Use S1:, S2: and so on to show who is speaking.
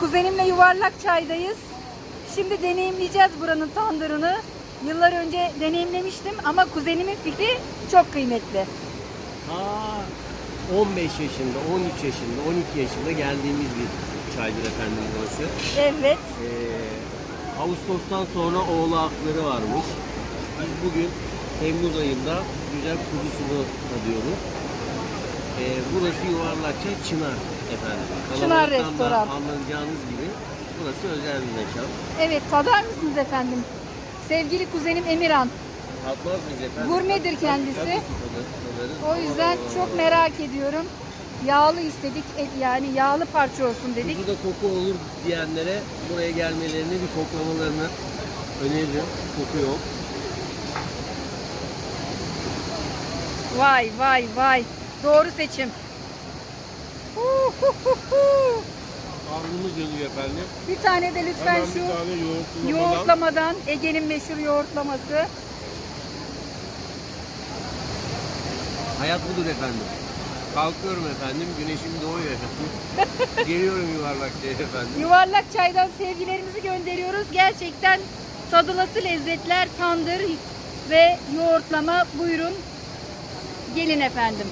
S1: Kuzenimle yuvarlak çaydayız. Şimdi deneyimleyeceğiz buranın tandırını. Yıllar önce deneyimlemiştim ama kuzenimin fikri çok kıymetli.
S2: Ta 15 yaşında, 13 yaşında, 12 yaşında geldiğimiz bir çaydır efendim burası.
S1: Evet.
S2: Ee, Ağustos'tan sonra oğlakları varmış. Biz bugün Temmuz ayında güzel kuzusunu tadıyoruz. Ee, burası yuvarlakça Çınar efendim.
S1: Çınar
S2: Kalabalıktan da
S1: Restoran.
S2: Anlayacağınız gibi burası özel bir mekan.
S1: Evet tadar mısınız efendim? Sevgili kuzenim Emirhan.
S2: Tatmaz mıyız efendim?
S1: Gurmedir kendisi.
S2: tabii ki tadı- tadarız.
S1: O yüzden çok merak ediyorum. Yağlı istedik. et- Yani yağlı parça olsun dedik.
S2: Kuzuda koku olur diyenlere buraya gelmelerini bir koklamalarını öneririm. Koku yok.
S1: Vay vay vay. Doğru seçim. Huhuhuhu.
S3: Karnımız yanıyor efendim.
S1: Bir tane de lütfen
S3: Hemen
S1: şu
S3: bir tane yoğurtlamadan.
S1: yoğurtlamadan Ege'nin meşhur yoğurtlaması.
S2: Hayat budur efendim. Kalkıyorum efendim, güneşim doğuyor efendim. Geliyorum yuvarlakçaya efendim.
S1: Yuvarlak çaydan sevgilerimizi gönderiyoruz. Gerçekten tadılası lezzetler, tandır ve yoğurtlama buyurun. Gelin efendim.